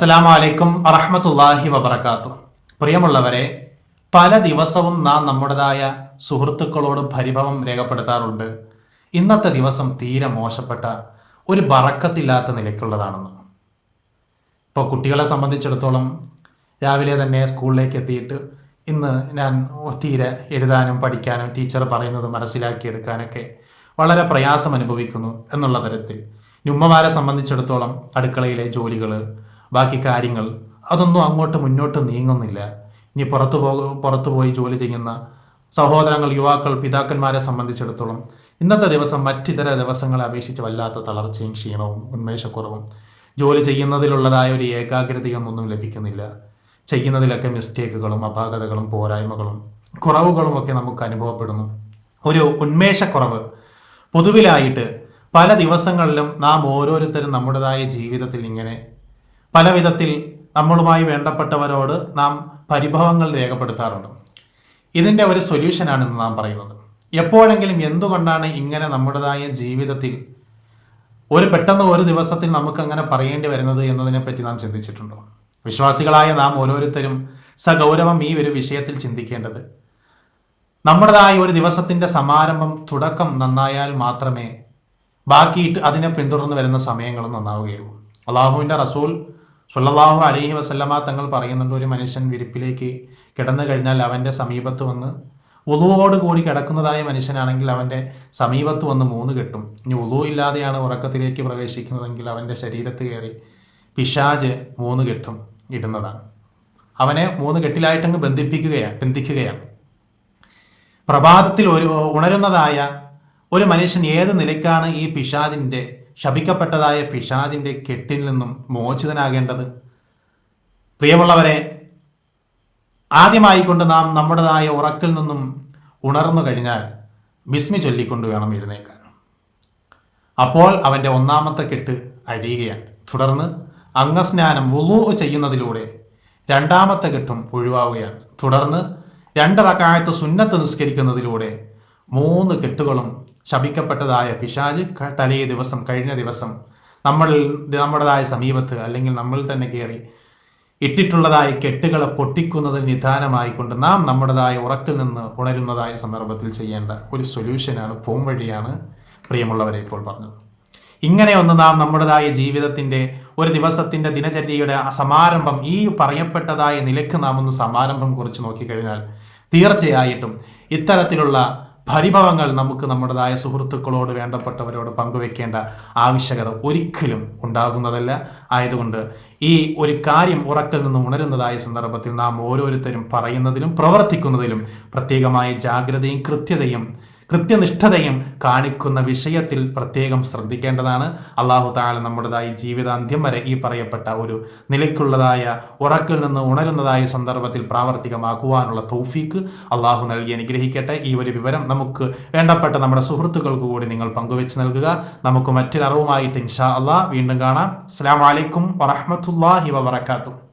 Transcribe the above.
അസ്സലാമു അലൈക്കും അറഹമത്തുല്ലാഹി വബർക്കാത്തു പ്രിയമുള്ളവരെ പല ദിവസവും നാം നമ്മുടേതായ സുഹൃത്തുക്കളോട് പരിഭവം രേഖപ്പെടുത്താറുണ്ട്. ഇന്നത്തെ ദിവസം തീരെ മോശപ്പെട്ട ഒരു ബറക്കത്തില്ലാത്ത നിലയ്ക്കുള്ളതാണെന്ന്. ഇപ്പോൾ കുട്ടികളെ സംബന്ധിച്ചിടത്തോളം രാവിലെ തന്നെ സ്കൂളിലേക്ക് എത്തിയിട്ട് ഇന്ന് ഞാൻ തീരെ എഴുതാനും പഠിക്കാനും ടീച്ചർ പറയുന്നത് മനസ്സിലാക്കിയെടുക്കാനൊക്കെ വളരെ പ്രയാസം അനുഭവിക്കുന്നു എന്നുള്ള തരത്തിൽ. ഉമ്മമാരെ സംബന്ധിച്ചിടത്തോളം അടുക്കളയിലെ ജോലികൾ ബാക്കി കാര്യങ്ങൾ അതൊന്നും അങ്ങോട്ട് മുന്നോട്ട് നീങ്ങുന്നില്ല. ഇനി പുറത്തു പോ പുറത്തു പോയി ജോലി ചെയ്യുന്ന സഹോദരങ്ങൾ യുവാക്കൾ പിതാക്കന്മാരെ സംബന്ധിച്ചിടത്തോളം ഇന്നത്തെ ദിവസം മറ്റിതര ദിവസങ്ങളെ അപേക്ഷിച്ച് വല്ലാത്ത തളർച്ചയും ക്ഷീണവും ഉന്മേഷക്കുറവും. ജോലി ചെയ്യുന്നതിലുള്ളതായ ഒരു ഏകാഗ്രതയും ഒന്നും ലഭിക്കുന്നില്ല. ചെയ്യുന്നതിലൊക്കെ മിസ്റ്റേക്കുകളും അപാകതകളും പോരായ്മകളും കുറവുകളും ഒക്കെ നമുക്ക് അനുഭവപ്പെടുന്നു. ഒരു ഉന്മേഷക്കുറവ് പൊതുവിലായിട്ട് പല ദിവസങ്ങളിലും നാം ഓരോരുത്തരും നമ്മുടേതായ ജീവിതത്തിൽ ഇങ്ങനെ പല വിധത്തിൽ നമ്മളുമായി വേണ്ടപ്പെട്ടവരോട് നാം പരിഭവങ്ങൾ രേഖപ്പെടുത്താറുണ്ട്. ഇതിന്റെ ഒരു സൊല്യൂഷനാണ് ഇന്ന് നാം പറയുന്നത്. എപ്പോഴെങ്കിലും എന്തുകൊണ്ടാണ് ഇങ്ങനെ നമ്മുടേതായ ജീവിതത്തിൽ ഒരു പെട്ടെന്ന് ഒരു ദിവസത്തിൽ നമുക്ക് അങ്ങനെ പറയേണ്ടി വരുന്നത് എന്നതിനെപ്പറ്റി നാം ചിന്തിച്ചിട്ടുണ്ടോ? വിശ്വാസികളായ നാം ഓരോരുത്തരും സഗൗരവം ഈ ഒരു വിഷയത്തിൽ ചിന്തിക്കേണ്ടത് നമ്മുടേതായ ഒരു ദിവസത്തിന്റെ സമാരംഭം തുടക്കം നന്നായാൽ മാത്രമേ ബാക്കിയിട്ട് അതിനെ പിന്തുടർന്ന് വരുന്ന സമയങ്ങളും നന്നാവുകയുള്ളൂ. അള്ളാഹുവിന്റെ റസൂൽ സുല്ലാഹു അലൈഹി വസല്ലമ തങ്ങൾ പറയുന്നുണ്ട് ഒരു മനുഷ്യൻ വിരിപ്പിലേക്ക് കിടന്നു കഴിഞ്ഞാൽ അവന്റെ സമീപത്ത് വന്ന് ഉളുവോട് കൂടി കിടക്കുന്നതായ മനുഷ്യനാണെങ്കിൽ അവന്റെ സമീപത്ത് വന്ന് മൂന്ന് കെട്ടും. ഇനി ഉളു ഇല്ലാതെയാണ് ഉറക്കത്തിലേക്ക് പ്രവേശിക്കുന്നതെങ്കിൽ അവന്റെ ശരീരത്ത് കയറി പിശാജ് മൂന്ന് കെട്ടും ഇടുന്നതാണ്. അവനെ മൂന്ന് കെട്ടിലായിട്ടങ്ങ് ബന്ധിപ്പിക്കുകയാണ് ബന്ധിക്കുകയാണ്. പ്രഭാതത്തിൽ ഒരു ഉണരുന്നതായ ഒരു മനുഷ്യൻ ഏത് നിലയ്ക്കാണ് ഈ പിശാദിന്റെ ശപിക്കപ്പെട്ടതായ പിശാജിന്റെ കെട്ടിൽ നിന്നും മോചിതനാകേണ്ടത്. പ്രിയമുള്ളവരെ ആദ്യമായിക്കൊണ്ട് നാം നമ്മുടേതായ ഉറക്കിൽ നിന്നും ഉണർന്നു കഴിഞ്ഞാൽ ബിസ്മി ചൊല്ലിക്കൊണ്ട് വേണം എഴുന്നേക്കാൻ അപ്പോൾ അവന്റെ ഒന്നാമത്തെ കെട്ട് അഴിയുകയാണ്. തുടർന്ന് അംഗസ്നാനം വുളു ചെയ്യുന്നതിലൂടെ രണ്ടാമത്തെ കെട്ടും ഒഴിവാവുകയാണ്. തുടർന്ന് രണ്ട് റക്കായത്ത് സുന്നത്ത് നിസ്കരിക്കുന്നതിലൂടെ മൂന്ന് കെട്ടുകളും ശപിക്കപ്പെട്ടതായ പിശാജ് തലേ ദിവസം കഴിഞ്ഞ ദിവസം നമ്മൾ നമ്മുടേതായ സമീപത്ത് അല്ലെങ്കിൽ നമ്മൾ തന്നെ കയറി ഇട്ടിട്ടുള്ളതായ കെട്ടുകളെ പൊട്ടിക്കുന്നതിന് നിദാനമായിക്കൊണ്ട് നാം നമ്മുടേതായ ഉറക്കിൽ നിന്ന് ഉണരുന്നതായ സന്ദർഭത്തിൽ ചെയ്യേണ്ട ഒരു സൊല്യൂഷനാണ് പോം വഴിയാണ് പ്രിയമുള്ളവരെ ഇപ്പോൾ പറഞ്ഞത്. ഇങ്ങനെ ഒന്ന് നാം നമ്മുടേതായ ജീവിതത്തിന്റെ ഒരു ദിവസത്തിന്റെ ദിനചര്യയുടെ സമാരംഭം ഈ പറയപ്പെട്ടതായ നിലയ്ക്ക് നാം ഒന്ന് സമാരംഭം കുറിച്ച് നോക്കിക്കഴിഞ്ഞാൽ തീർച്ചയായിട്ടും ഇത്തരത്തിലുള്ള പരിഭവങ്ങൾ നമുക്ക് നമ്മുടേതായ സുഹൃത്തുക്കളോട് വേണ്ടപ്പെട്ടവരോട് പങ്കുവെക്കേണ്ട ആവശ്യകത ഒരിക്കലും ഉണ്ടാകുന്നതല്ല. ആയതുകൊണ്ട് ഈ ഒരു കാര്യം ഉറക്കിൽ നിന്ന് ഉണരുന്നതായ സന്ദർഭത്തിൽ നാം ഓരോരുത്തരും പറയുന്നതിലും പ്രവർത്തിക്കുന്നതിലും പ്രത്യേകമായ ജാഗ്രതയും കൃത്യതയും കൃത്യനിഷ്ഠതയും കാണിക്കുന്ന വിഷയത്തിൽ പ്രത്യേകം ശ്രദ്ധിക്കേണ്ടതാണ്. അള്ളാഹു താല നമ്മുടേതായി ജീവിതാന്ത്യം വരെ ഈ പറയപ്പെട്ട ഒരു നിലയ്ക്കുള്ളതായ ഉറക്കിൽ നിന്ന് ഉണരുന്നതായ സന്ദർഭത്തിൽ പ്രാവർത്തികമാക്കുവാനുള്ള തൗഫീക്ക് അള്ളാഹു നൽകി അനുഗ്രഹിക്കട്ടെ. ഈ ഒരു വിവരം നമുക്ക് വേണ്ടപ്പെട്ട നമ്മുടെ സുഹൃത്തുക്കൾക്ക് കൂടി നിങ്ങൾ പങ്കുവെച്ച് നൽകുക. നമുക്ക് മറ്റൊരു അറിവുമായിട്ട് ഇൻഷാ അള്ളാഹ് വീണ്ടും കാണാം. അസ്സാം വലൈക്കും വറഹമത്തല്ലാഹി വബർക്കാത്തു